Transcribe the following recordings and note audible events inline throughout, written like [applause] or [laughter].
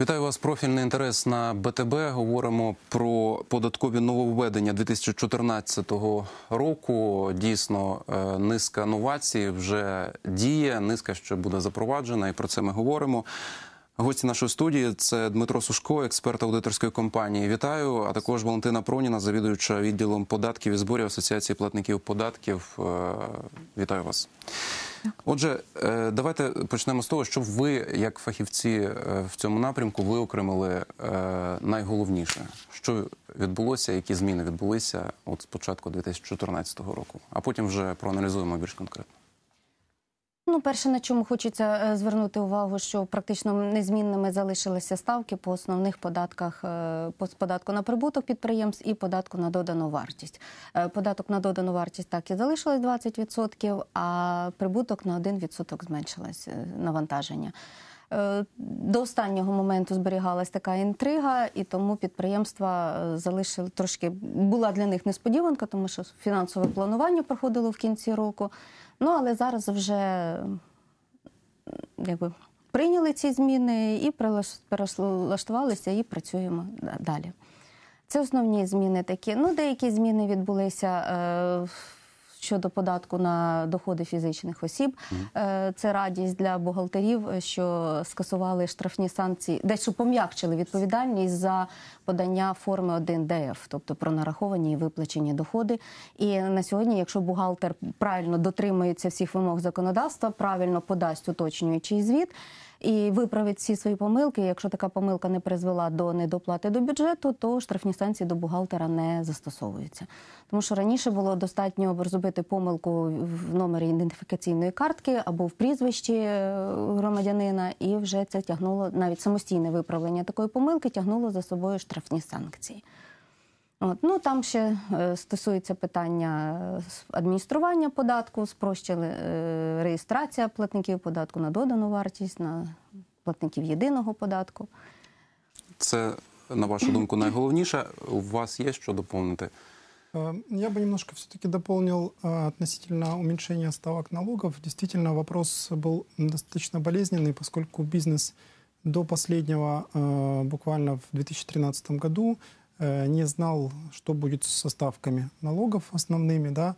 Вітаю вас. Профільний інтерес на БТБ. Говоримо про податкові нововведення 2014 року. Дійсно, е, низка новацій вже діє. Низка ще буде запроваджена, і про це ми говоримо. Гості нашої студії це Дмитро Сушко, експерт аудиторської компанії. Вітаю, а також Валентина Проніна, завідуюча відділом податків і зборів Асоціації платників податків. Е, Вітаю вас. Отже, е, давайте почнемо з того, що ви, як фахівці е, в цьому напрямку, виокремили е, найголовніше, що відбулося, які зміни відбулися от з початку 2014 року, а потім вже проаналізуємо більш конкретно. Ну, перше, на чому хочеться е, звернути увагу, що практично незмінними залишилися ставки по основних податках е, по податку на прибуток підприємств і податку на додану вартість. Е, Податок на додану вартість так і залишилось 20%, а прибуток на 1% зменшилось навантаження. До останнього моменту зберігалась така інтрига, і тому підприємства залишили трошки була для них несподіванка, тому що фінансове планування проходило в кінці року. Ну але зараз вже якби прийняли ці зміни і перелаштувалися і працюємо далі. Це основні зміни такі. Ну, деякі зміни відбулися е, щодо податку на доходи фізичних осіб. Е, це радість для бухгалтерів, що скасували штрафні санкції, дещо пом'якчили відповідальність за подання форми 1ДФ, тобто про нараховані і виплачені доходи. І на сьогодні, якщо бухгалтер правильно дотримується всіх вимог законодавства, правильно подасть уточнюючий звіт і виправить всі свої помилки. Якщо така помилка не призвела до недоплати до бюджету, то штрафні санкції до бухгалтера не застосовуються. Тому що раніше було достатньо зробити помилку в номері ідентифікаційної картки або в прізвищі е, громадянина, і вже це тягнуло навіть самостійне виправлення такої помилки, тягнуло за собою штрафні санкції. От, ну там ще е, стосується питання е, с- адміністрування податку, спрощили е, реєстрація платників податку на додану вартість, на платників єдиного податку. Це на вашу думку найголовніше. У вас є що доповнити? Э, Я бы немножко все-таки дополнил э, относительно уменьшения ставок налогов. Действительно, вопрос был достаточно болезненный, поскольку бизнес до последнего, э, буквально в 2013 году, э, не знал, что будет со ставками налогов основными, да,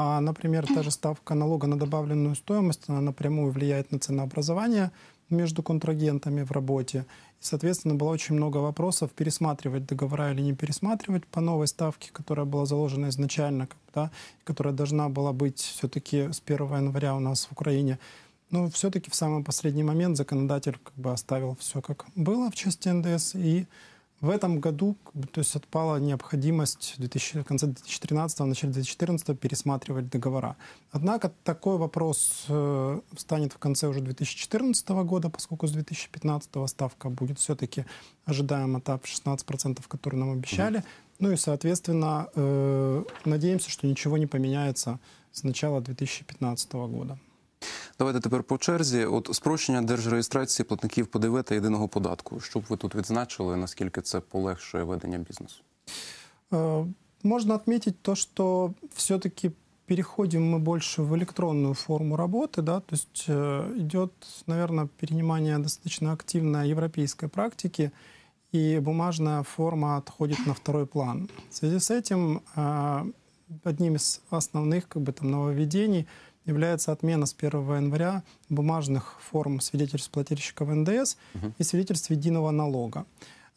а, например, та же ставка налога на добавленную стоимость, она напрямую влияет на ценообразование между контрагентами в работе. И, соответственно, было очень много вопросов, пересматривать договора или не пересматривать по новой ставке, которая была заложена изначально, да, которая должна была быть все-таки с 1 января у нас в Украине. Но все-таки в самый последний момент законодатель как бы оставил все как было в части НДС, и в этом году то есть отпала необходимость в 2000, в конце 2013 начале 2014 пересматривать договора. Однако такой вопрос э, встанет в конце уже 2014 года, поскольку с 2015 ставка будет все-таки ожидаемо та 16%, который нам обещали. Ну и, соответственно, э, надеемся, что ничего не поменяется с начала 2015 года. Давайте тепер по черзі. От спрощення держреєстрації платників ПДВ та єдиного податку. Що б ви тут відзначили, наскільки це полегшує ведення бізнесу? Э, Можно отметить то, что все-таки переходим мы больше в электронную форму работы, да, то есть э, идет, наверное, перенимание достаточно активной европейской практики, и бумажная форма отходит на второй план. В связи с этим э, одним из основных как бы, там, нововведений является отмена с 1 января бумажных форм свидетельств плательщиков НДС и свидетельств единого налога.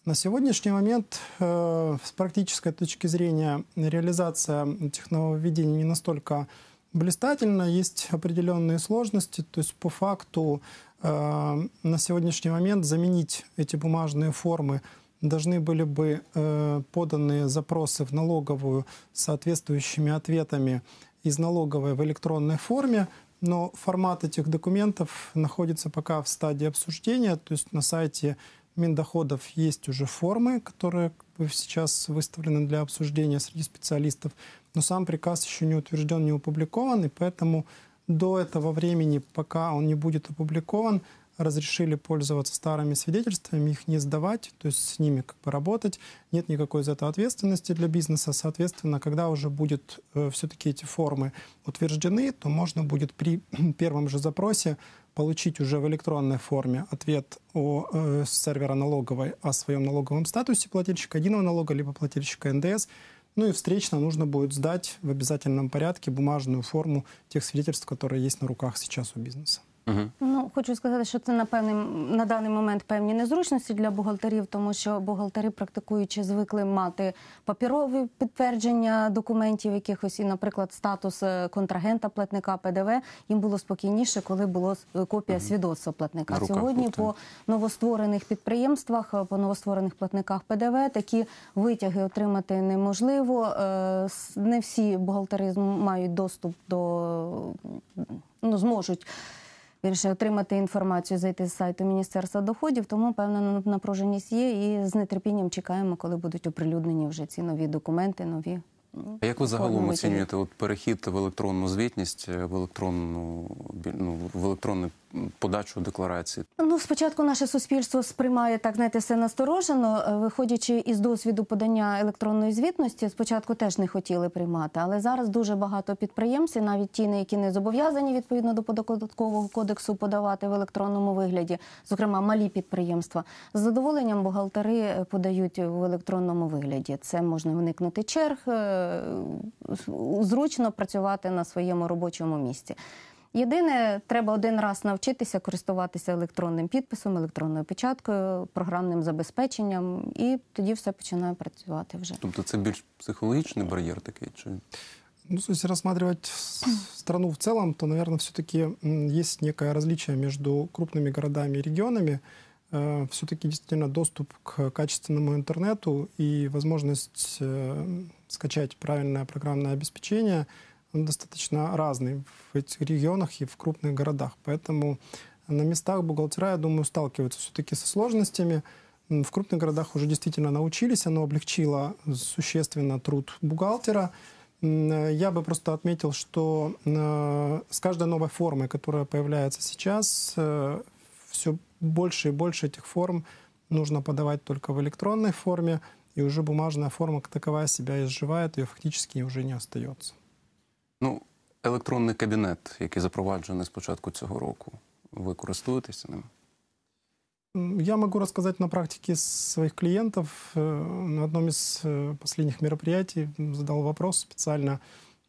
На сегодняшний момент э, с практической точки зрения реализация этих нововведений не настолько блистательна, есть определенные сложности, то есть по факту э, на сегодняшний момент заменить эти бумажные формы должны были бы э, поданные запросы в налоговую с соответствующими ответами из налоговой в электронной форме, но формат этих документов находится пока в стадии обсуждения, то есть на сайте Миндоходов есть уже формы, которые сейчас выставлены для обсуждения среди специалистов, но сам приказ еще не утвержден, не опубликован, и поэтому до этого времени, пока он не будет опубликован, разрешили пользоваться старыми свидетельствами, их не сдавать, то есть с ними как бы работать. Нет никакой за это ответственности для бизнеса. Соответственно, когда уже будет э, все-таки эти формы утверждены, то можно будет при [clears throat] первом же запросе получить уже в электронной форме ответ о, э, с сервера налоговой о своем налоговом статусе плательщика единого налога либо плательщика НДС. Ну и встречно нужно будет сдать в обязательном порядке бумажную форму тех свидетельств, которые есть на руках сейчас у бизнеса. Угу. Ну, хочу сказати, що це на певний на даний момент певні незручності для бухгалтерів, тому що бухгалтери, практикуючи, звикли мати папірові підтвердження документів якихось, і, наприклад, статус е, контрагента платника ПДВ їм було спокійніше, коли було е, копія свідоцтва платника. На руках Сьогодні так. по новостворених підприємствах, е, по новостворених платниках ПДВ такі витяги отримати неможливо. Не всі бухгалтери мають доступ до ну зможуть. Вірше отримати інформацію, зайти з сайту Міністерства доходів, тому певна напруженість є, і з нетерпінням чекаємо, коли будуть оприлюднені вже ці нові документи, нові. А як ви загалом оцінюєте от перехід в електронну звітність, е, в електронну ну, в електронну м, подачу декларації? Ну, спочатку наше суспільство сприймає так, знаєте, все насторожено. Е, Виходячи із досвіду подання електронної звітності, спочатку теж не хотіли приймати. Але зараз дуже багато підприємців, навіть ті, які не зобов'язані відповідно до податкового кодексу подавати в електронному вигляді, зокрема малі підприємства, з задоволенням бухгалтери е, подають в електронному вигляді. Це можна уникнути черг, е, зручно працювати на своєму робочому місці. Єдине, треба один раз навчитися користуватися електронним підписом, електронною печаткою, програмним забезпеченням, і тоді все починає працювати вже. Тобто це більш психологічний бар'єр такий? Чи Ну, если рассматривать страну в целом, то, наверное, все-таки есть некое различие между крупными городами и регионами. Все-таки действительно доступ к качественному интернету и возможность э, скачать правильное программное обеспечение достаточно разный в этих регионах и в крупных городах. Поэтому на местах бухгалтера, я думаю, сталкиваются все-таки со сложностями. В крупных городах уже действительно научились, оно облегчило существенно труд бухгалтера. Э, Я бы просто отметил, что э, с каждой новой формой, которая появляется сейчас, все больше и больше этих форм нужно подавать только в электронной форме, и уже бумажная форма как таковая себя изживает, ее фактически уже не остается. Ну електронний кабінет, який запроваджений з початку цього року? Ви користуєтеся ним? Я могу рассказать на практике своих клиентов. Э, На одном из э, последних мероприятий задал вопрос специально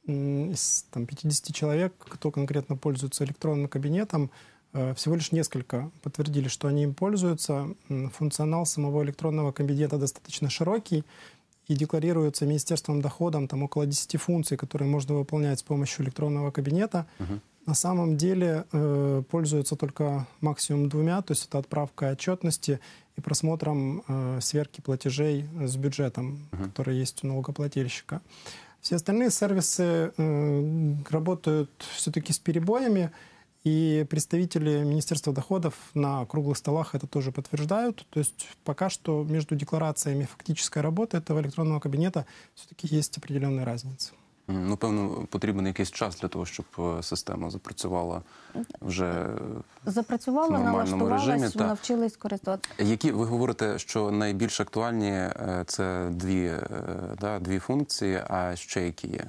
из там, 50 человек, кто конкретно пользуется электронным кабинетом. Э, Всего лишь несколько подтвердили, что они им пользуются. Функционал самого электронного кабинета достаточно широкий и декларируется Министерством доходом там около 10 функций, которые можно выполнять с помощью электронного кабинета. Мгм. На самом деле э, пользуются только максимум двумя, то есть это отправка отчетности и просмотром э, сверки платежей с бюджетом, Мгм. который есть у налогоплательщика. Все остальные сервисы э, работают все-таки с перебоями, и представители Министерства доходов на круглых столах это тоже подтверждают. То есть пока что между декларациями и фактической работы этого электронного кабинета все-таки есть определенная разница. М, Ну, певно, потрібен якийсь час для того, щоб е, система запрацювала вже. е, Запрацювала, В нормальному налаштувалась, режимі, так. навчились користуватися. Які ви говорите, що найбільш актуальні е, це дві, е, да, дві функції, а ще які є?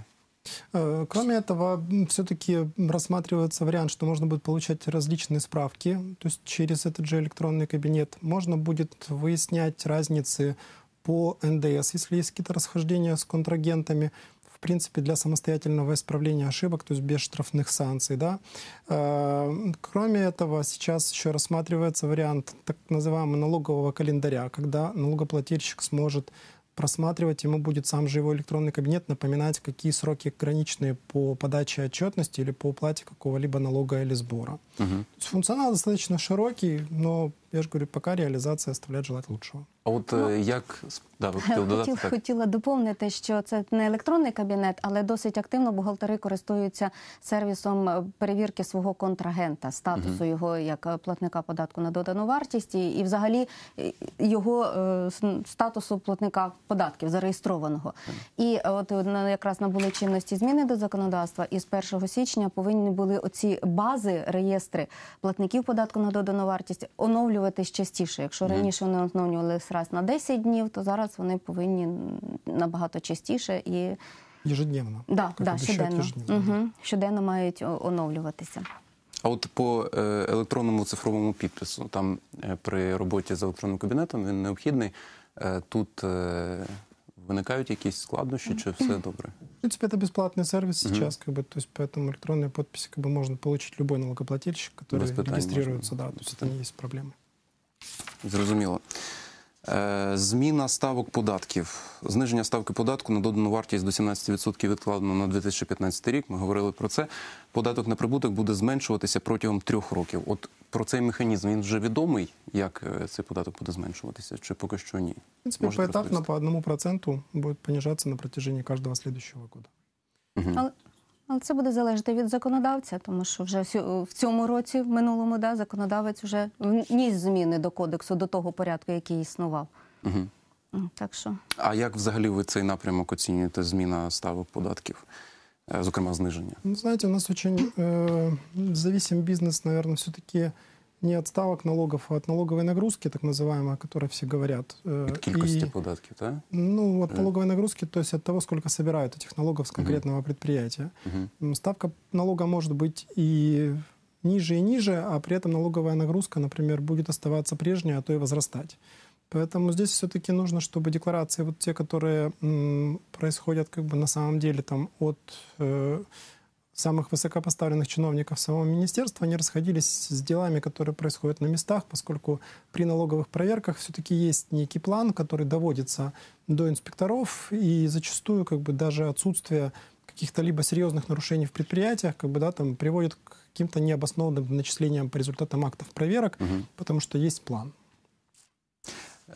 Э, Кроме этого, все-таки рассматривается вариант, что можно будет получать различные справки, то есть через этот же электронный кабинет. Можно будет выяснять разницы по НДС, если есть какие-то расхождения с контрагентами, в принципе, для самостоятельного исправления ошибок, то есть без штрафных санкций. Да? Э, Кроме этого, сейчас еще рассматривается вариант так называемого налогового календаря, когда налогоплательщик сможет просматривать, ему будет сам же его электронный кабинет напоминать, какие сроки ограниченные по подаче отчетности или по уплате какого-либо налога или сбора. Угу. Функционал достаточно широкий, но я же говорю, пока реализация оставляет желать лучшего. А от Ну, е, як да, ви хотіли [laughs] додати Хотіла, так? хотіла доповнити, що це не електронний кабінет, але досить активно бухгалтери користуються сервісом е, перевірки свого контрагента, статусу його як е, платника податку на додану вартість і, і взагалі е, його е, статусу платника податків зареєстрованого. І е, от на- якраз набули чинності зміни до законодавства, і з 1 січня повинні були оці бази, реєстри платників податку на додану вартість оновлюватись частіше. Якщо раніше вони оновлювалися раз на 10 днів, то зараз вони повинні м, набагато частіше і Ежедневно. да, как да, обещают, щоденно. ежедневно. Угу. щоденно мають о- оновлюватися. А от по е, електронному цифровому підпису, там е, при роботі з електронним кабінетом він необхідний. Е, Тут е, виникають якісь складнощі, чи все добре? В принципе, это бесплатный сервис сейчас, как бы, то есть поэтому электронные подписи как бы можно получить любой налогоплательщик, который Без питань регистрируется, можно. да, то есть это не есть проблемы. Зрозуміло. Е, Зміна ставок податків. Зниження ставки податку на додану вартість до 17% відкладено на 2015 рік. Ми говорили про це. Податок на прибуток буде зменшуватися протягом трьох років. От про цей механізм він вже відомий, як е, цей податок буде зменшуватися, чи поки що ні? В принципе, Можете по одному проценту будет понижаться на протяжении каждого следующего года. Мгм. Але, це буде залежати від законодавця, тому що вже в цьому році, в минулому, да, законодавець вже вніс зміни до кодексу, до того порядку, який існував. Угу. Так що. А як взагалі ви цей напрямок оцінюєте зміна ставок податків, Е, зокрема зниження? Ну, знаєте, у нас очень э, зависим бизнес, наверное, все-таки не от ставок налогов, а от налоговой нагрузки, так называемой, о которой все говорят. Э, Від кількості и- податків, так? Ну, от Э. налоговой нагрузки, то есть от того, сколько собирают этих налогов с конкретного предприятия. Мгм. М, Ставка налога может быть и ниже и ниже, а при этом налоговая нагрузка, например, будет оставаться прежней, а то и возрастать. Поэтому здесь все-таки нужно, чтобы декларации, вот те, которые м, происходят как бы на самом деле там от э, самых высокопоставленных чиновников самого министерства, они расходились с делами, которые происходят на местах, поскольку при налоговых проверках все-таки есть некий план, который доводится до инспекторов, и зачастую как бы даже отсутствие каких-то либо серьезных нарушений в предприятиях как бы, да, там, приводит к каким-то необоснованным начислениям по результатам актов проверок, Мгм. потому что есть план.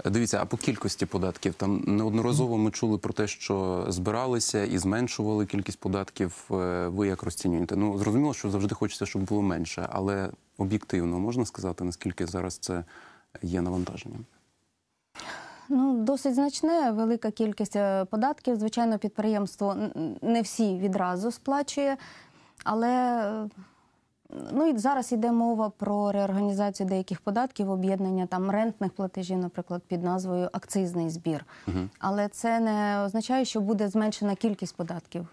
Дивіться, а по кількості податків там неодноразово ми чули про те, що збиралися і зменшували кількість податків. Е, Ви як розцінюєте? Ну зрозуміло, що завжди хочеться, щоб було менше, але об'єктивно можна сказати, наскільки зараз це є навантаженням? Ну, досить значне, велика кількість е, податків. Звичайно, підприємство не всі відразу сплачує, але е, ну, і зараз йде мова про реорганізацію деяких податків, об'єднання там рентних платежів, наприклад, під назвою акцизний збір. Мгм. Але це не означає, що буде зменшена кількість податків.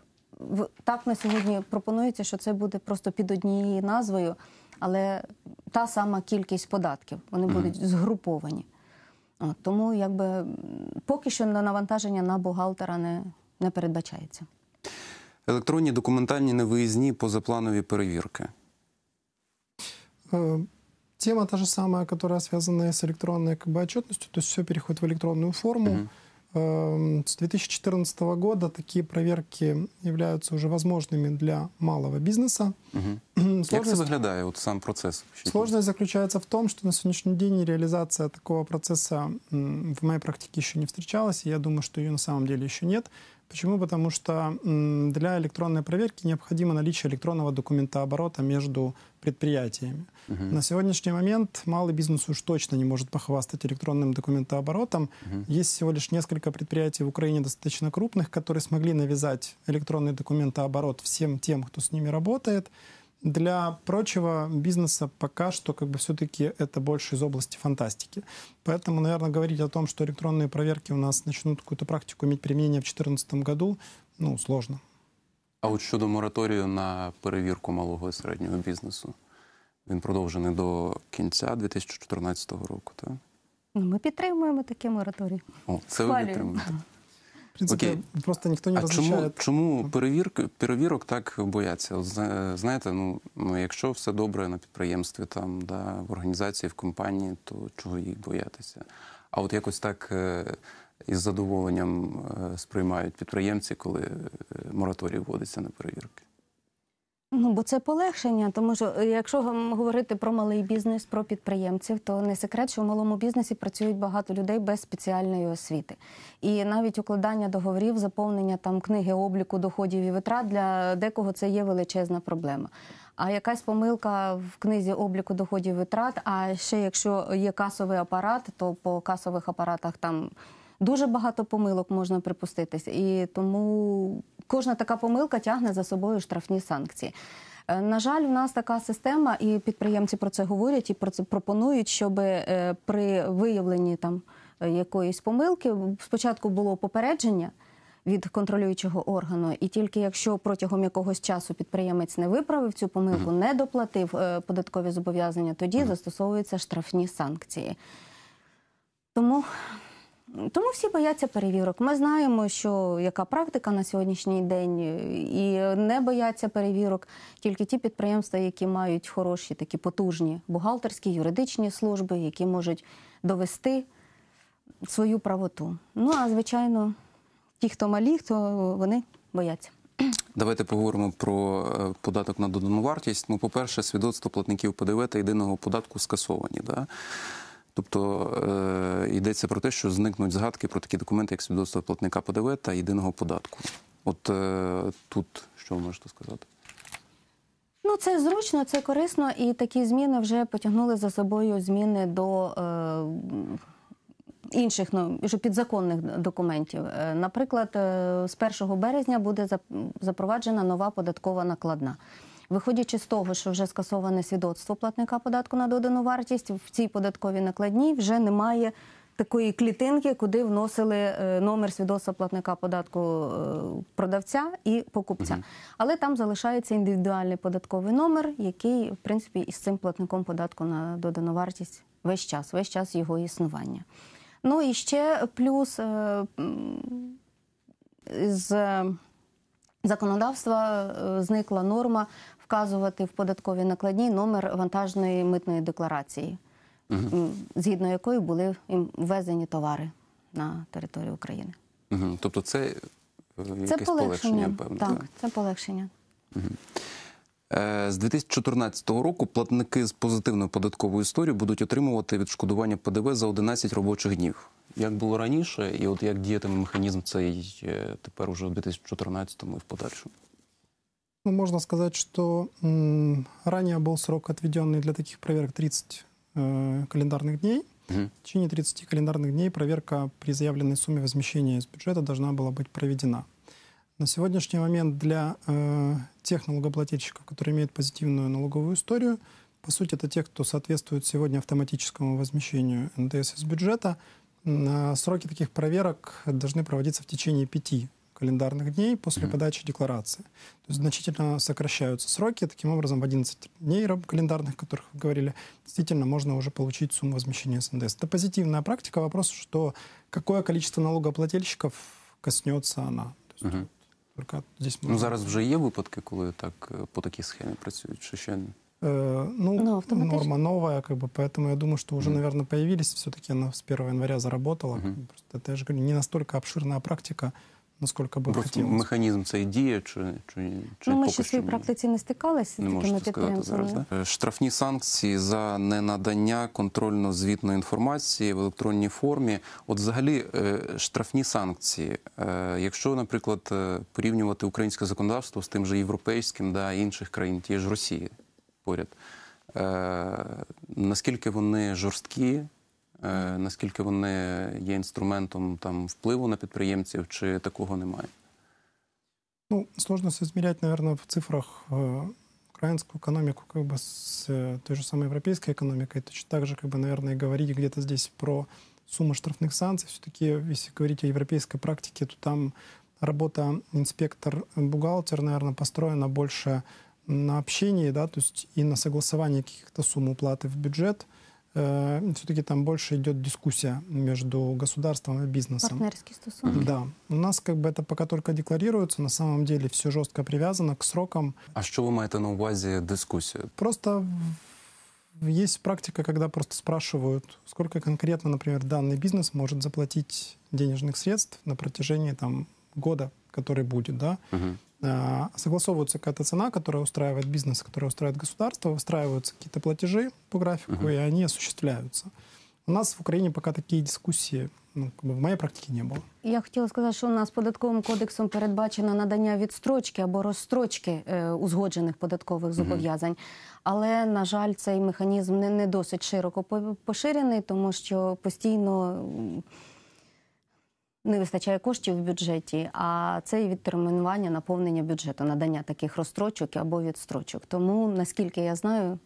Так на сьогодні пропонується, що це буде просто під однією назвою, але та сама кількість податків. Вони будуть згруповані. От, тому якби поки що на навантаження на бухгалтера не, не передбачається. Електронні документальні невиїзні позапланові перевірки. Э, Тема та же самая, которая связана с электронной как бы, отчетностью, то есть все переходит в электронную форму. Эм, С 2014 года такие проверки являются уже возможными для малого бизнеса. Угу. Сложность, виглядає? От сам процес? сложность заключается в том, что на сегодняшний день реализация такого процесса в моей практике еще не встречалась, и я думаю, что ее на самом деле еще нет. Почему? Потому что для электронной проверки необходимо наличие электронного документооборота между предприятиями. Мгм. На сегодняшний момент малый бизнес уж точно не может похвастать электронным документооборотом. Мгм. Есть всего лишь несколько предприятий в Украине достаточно крупных, которые смогли навязать электронный документооборот всем тем, кто с ними работает. Для прочего бизнеса пока что как бы все-таки это больше из области фантастики. Поэтому, наверное, говорить о том, что электронные проверки у нас начнут какую-то практику иметь применение в 2014 году, ну, сложно. А от щодо мораторію на перевірку малого і середнього бізнесу, він продовжений до кінця 2014 року, так? Ну, ми підтримуємо таке мораторій. О, це ви підтримуєте. В принципе, Окей. просто никто не А чому, чому перевірки, перевірок так бояться? От, знаєте, ну, ну якщо все добре на підприємстві, там, да, в організації, в компанії, то чого їх боятися? А от якось так е, із задоволенням е, сприймають підприємці, коли е, мораторій вводиться на перевірки. Ну, бо це полегшення, тому що е, якщо говорити про малий бізнес, про підприємців, то не секрет, що в малому бізнесі працюють багато людей без спеціальної освіти. І навіть укладання договорів, заповнення там книги обліку доходів і витрат для декого це є величезна проблема. А якась помилка в книзі обліку доходів і витрат, а ще якщо є касовий апарат, то по касових апаратах там дуже багато помилок можна припуститись. І тому кожна така помилка тягне за собою штрафні санкції. Е, На жаль, у нас така система, і підприємці про це говорять і про це пропонують, щоб е, при виявленні там е, якоїсь помилки спочатку було попередження від контролюючого органу, і тільки якщо протягом якогось часу підприємець не виправив цю помилку, не доплатив е, податкові зобов'язання, тоді застосовуються штрафні санкції. Тому тому всі бояться перевірок. Ми знаємо, що яка практика на сьогоднішній день, і не бояться перевірок тільки ті підприємства, які мають хороші такі потужні бухгалтерські, юридичні служби, які можуть довести свою правоту. Ну а звичайно, ті, хто малі, то вони бояться. Давайте поговоримо про е, податок на додану вартість. Ну, по-перше, свідоцтво платників ПДВ та єдиного податку скасовані. Да? Тобто е, йдеться про те, що зникнуть згадки про такі документи, як свідоцтво платника ПДВ та єдиного податку. От е, тут що ви можете сказати? Ну, це зручно, це корисно, і такі зміни вже потягнули за собою зміни до е, інших ну, вже підзаконних документів. Е, Наприклад, з 1 березня буде зап- запроваджена нова податкова накладна. Виходячи з того, що вже скасоване свідоцтво платника податку на додану вартість, в цій податковій накладній вже немає такої клітинки, куди вносили е, номер свідоцтва платника податку е, продавця і покупця. Але там залишається індивідуальний податковий номер, який, в принципі, із цим платником податку на додану вартість весь час, весь час його існування. Ну і ще плюс е, з законодавства зникла норма вказувати в податковій накладній номер вантажної митної декларації, м, згідно якої були ввезені товари на територію України. Угу. Тобто це е, Це якесь полегшення, певне. так, да? це полегшення. Е, З 2014 року платники з позитивною податковою історією будуть отримувати відшкодування ПДВ за 11 робочих днів. Як було раніше, і от як діятиме механізм цей е, тепер уже в 2014 і в подальшому. Ну, можно сказать, что ранее был срок, отведенный для таких проверок 30 э, календарных дней. Мгм. В течение 30 календарных дней проверка при заявленной сумме возмещения из бюджета должна была быть проведена. На сегодняшний момент для э, тех налогоплательщиков, которые имеют позитивную налоговую историю, по сути, это те, кто соответствует сегодня автоматическому возмещению НДС из бюджета, а сроки таких проверок должны проводиться в течение пяти календарных дней после Мгм. подачи декларации. То есть значительно сокращаются сроки. Таким образом, в 11 дней раб- календарных, о которых вы говорили, действительно можно уже получить сумму возмещения с НДС. Это позитивная практика. Вопрос, что какое количество налогоплательщиков коснется она. То есть Мгм. только здесь Ну можно- зараз вже є випадки, коли так е, по такій схемі працюють, чи ще ні? Э, ну, Ну, автоматически. норма новая, как бы, поэтому я думаю, что уже, Мгм. наверное, появились. Все-таки она с 1 января заработала. Мгм. Просто это, я же говорю, не настолько обширная практика, насколько бы Просто механізм цей діє, чи, чи, чи Ну, ми ще в своїй практиці не стикалися з такими підприємствами. да? Штрафні санкції за ненадання контрольно-звітної інформації в електронній формі. От взагалі е, штрафні санкції. Е, Якщо, наприклад, е, порівнювати українське законодавство з тим же європейським да, інших країн, тієї ж Росії поряд, наскільки вони жорсткі, наскільки вони є інструментом там впливу на підприємців, чи такого немає? Ну, сложно соизмерять, наверное, в цифрах э, украинскую экономику как бы с э, той же самой европейской экономикой. Точно так же, как бы, наверное, и говорить где-то здесь про сумму штрафных санкций. Все-таки, если говорить о европейской практике, то там работа инспектор-бухгалтер, наверное, построена больше на общении, да, то есть и на согласовании каких-то сумм уплаты в бюджет. Все-таки там больше идет дискуссия между государством и бизнесом. Партнерські стосунки. Да. У нас как бы это пока только декларируется, на самом деле все жестко привязано к срокам. А що ви маєте на увазі дискусію? Просто в- есть практика, когда просто спрашивают, сколько конкретно, например, данный бизнес может заплатить денежных средств на протяжении там, года, который будет, да. Угу. э, согласовывается какая-то цена, которая устраивает бизнес, которая устраивает государство, выстраиваются какие-то платежи по графику, и они осуществляются. У нас в Украине пока такие дискуссии, ну, как бы в моей практике не было. Я хотіла сказати, що у нас податковим кодексом передбачено надання відстрочки або розстрочки е, узгоджених податкових зобов'язань. Але, на жаль, цей механізм не, не досить широко по- поширений, тому що постійно м, не вистачає коштів в бюджеті, а це і відтермінування наповнення бюджету, надання таких розстрочок або відстрочок. Тому, наскільки я знаю,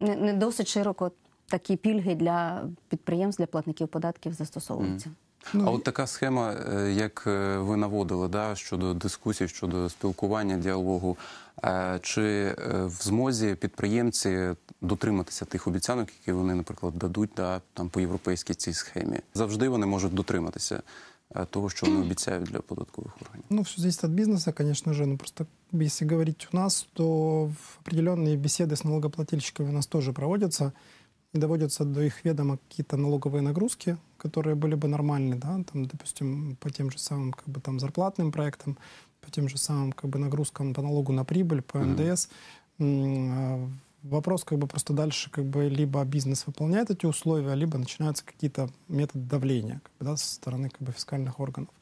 не, досить широко такі пільги для підприємств, для платників податків застосовуються. Ну, А от така схема, е, як е, ви наводили, да, щодо дискусій, щодо спілкування, діалогу, е, чи в змозі підприємці дотриматися тих обіцянок, які вони, наприклад, дадуть да, там, по європейській цій схемі? Завжди вони можуть дотриматися того, що вони обіцяють для податкових органів. Ну, все зависит от бизнеса, конечно же. Ну, просто если говорить у нас, то в определенные беседы с налогоплательщиками у нас тоже проводятся. Доводятся до их ведома какие-то налоговые нагрузки, которые были бы нормальны, да, там, допустим, по тем же самым как бы, там, зарплатным проектам, по тем же самым как бы, нагрузкам по налогу на прибыль, по. НДС. А Вопрос как бы просто дальше как бы либо бизнес выполняет эти условия, либо начинаются какие-то методы давления как бы, да, со стороны как бы, фискальных органов.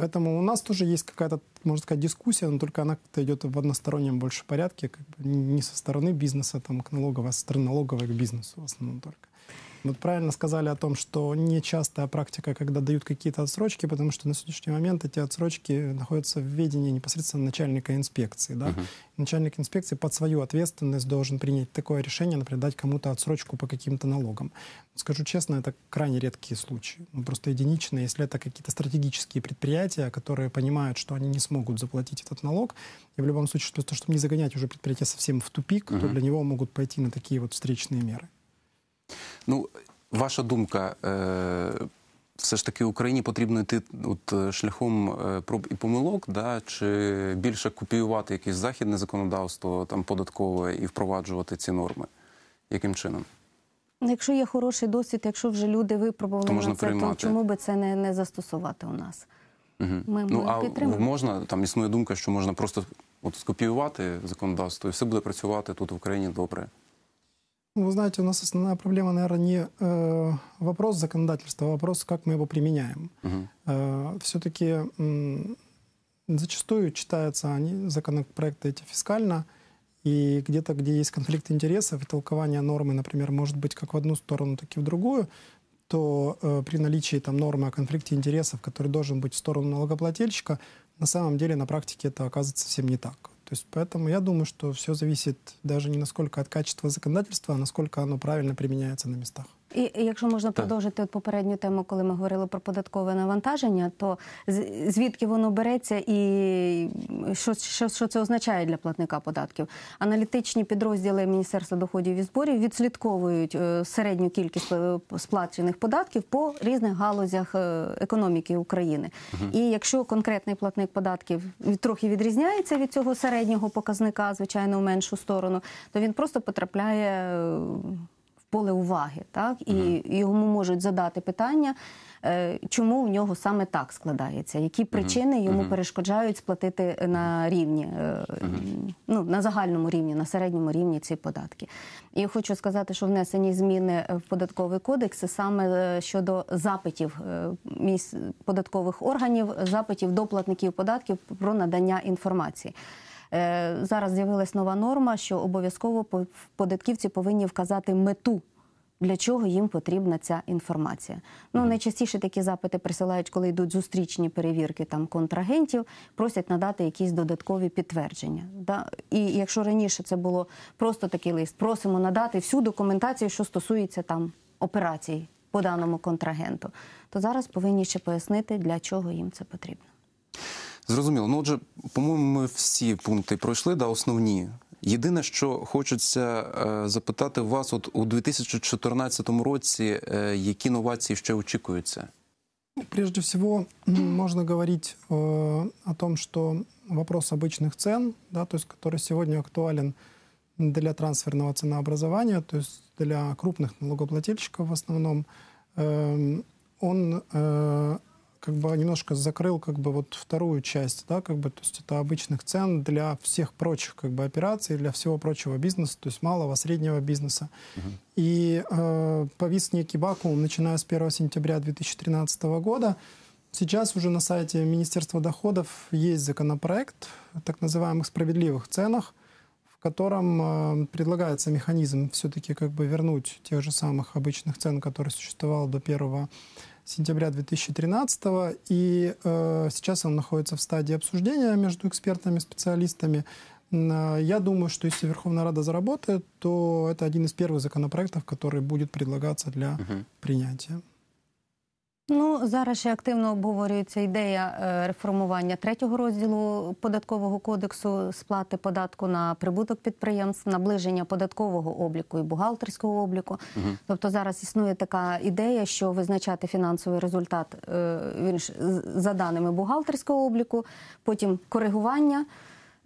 Поэтому у нас тоже есть какая-то, можно сказать, дискуссия, но только она как-то идет в одностороннем больше порядке, как бы не со стороны бизнеса там, к налоговой, а со стороны налоговой к бизнесу в основном только. Вот правильно сказали о том, что нечастая практика, когда дают какие-то отсрочки, потому что на сегодняшний момент эти отсрочки находятся в ведении непосредственно начальника инспекции. Да? Мгм. Начальник инспекции под свою ответственность должен принять такое решение, например, дать кому-то отсрочку по каким-то налогам. Скажу честно, это крайне редкие случаи. Ну, просто единичные, если это какие-то стратегические предприятия, которые понимают, что они не смогут заплатить этот налог. И в любом случае, просто чтобы не загонять уже предприятие совсем в тупик, то Мгм. для него могут пойти на такие вот встречные меры. Ну, ваша думка, е, все ж таки Україні потрібно йти от, е, шляхом е, проб і помилок, да, чи більше копіювати якесь західне законодавство, там податкове і впроваджувати ці норми? Яким чином? Ну, Якщо є хороший досвід, якщо вже люди випробували То можна на це, то чому би це не, не застосувати у нас? Угу. Ми- ну, ми а підтримуємо. можна, там існує думка, що можна просто от, скопіювати законодавство, і все буде працювати тут в Україні добре. Ну, Вы знаете, у нас основная проблема, наверное, не э, вопрос законодательства, а вопрос, как мы его применяем. Угу. Э, Все-таки зачастую читаются они, законопроекты эти фискально, и где-то, где есть конфликт интересов, и толкование нормы, например, может быть как в одну сторону, так и в другую, то э, при наличии там нормы о конфликте интересов, который должен быть в сторону налогоплательщика, на самом деле на практике это оказывается совсем не так. То есть поэтому я думаю, что все зависит даже не насколько от качества законодательства, а насколько оно правильно применяется на местах. І якщо можна продовжити от попередню тему, коли ми говорили про податкове навантаження, то звідки воно береться і що, що, що це означає для платника податків? Аналітичні підрозділи Міністерства доходів і зборів відслідковують е, середню кількість е, сплачених податків по різних галузях е, економіки України. І якщо конкретний платник податків трохи відрізняється від цього середнього показника, звичайно, в меншу сторону, то він просто потрапляє. Поле уваги, так? І йому можуть задати питання, е, чому в нього саме так складається, які причини йому перешкоджають сплатити на рівні, е, ну на загальному рівні, на середньому рівні ці податки. І хочу сказати, що внесені зміни в податковий кодекс саме е, щодо запитів е, міс- податкових органів, запитів до платників податків про надання інформації. Е, Зараз з'явилась нова норма, що обов'язково по- податківці повинні вказати мету. Для чого їм потрібна ця інформація? Ну найчастіше такі запити присилають, коли йдуть зустрічні перевірки там контрагентів, просять надати якісь додаткові підтвердження. Да? І якщо раніше це було просто такий лист, просимо надати всю документацію, що стосується там операцій по даному контрагенту, то зараз повинні ще пояснити, для чого їм це потрібно. Зрозуміло. Ну, отже, по-моєму, ми всі пункти пройшли, да, основні. Єдине, що хочеться е, запитати вас, от у 2014 році, е, які новації ще очікуються? Ну, Прежде всего, можно говорить э, о том, что вопрос обычных цен, да, то есть, который сегодня актуален для трансферного ценообразования, то есть для крупных налогоплательщиков в основном, эм, он э, как бы немножко закрыл как бы вот вторую часть, да, как бы, то есть это обычных цен для всех прочих как бы операций, для всего прочего бизнеса, то есть малого, среднего бизнеса. И э, повис некий вакуум, начиная с 1 сентября 2013 года. Сейчас уже на сайте Министерства доходов есть законопроект о так называемых справедливых ценах, в котором э, предлагается механизм все-таки как бы вернуть тех же самых обычных цен, которые существовал до 1 сентября 2013 и э, сейчас он находится в стадии обсуждения между экспертами, специалистами. Э, Я думаю, что если Верховная Рада заработает, то это один из первых законопроектов, который будет предлагаться для принятия. Ну зараз ще активно обговорюється ідея е, реформування третього розділу податкового кодексу сплати податку на прибуток підприємств, наближення податкового обліку і бухгалтерського обліку. Тобто зараз існує така ідея, що визначати фінансовий результат е, він ж, за даними бухгалтерського обліку, потім коригування.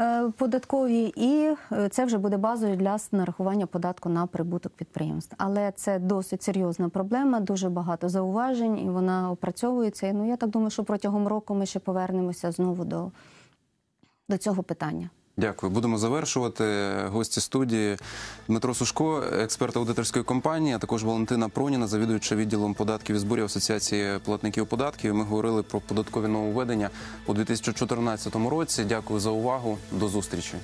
Е, Податкові, і е, це вже буде базою для нарахування податку на прибуток підприємств. Але це досить серйозна проблема, дуже багато зауважень, і вона опрацьовується. Ну я так думаю, що протягом року ми ще повернемося знову до, до цього питання. Дякую. Будемо завершувати. Гості студії Дмитро Сушко, експерт аудиторської компанії, а також Валентина Проніна, завідуюча відділом податків і зборів Асоціації платників податків. Ми говорили про податкові нововведення у 2014 році. Дякую за увагу. До зустрічі.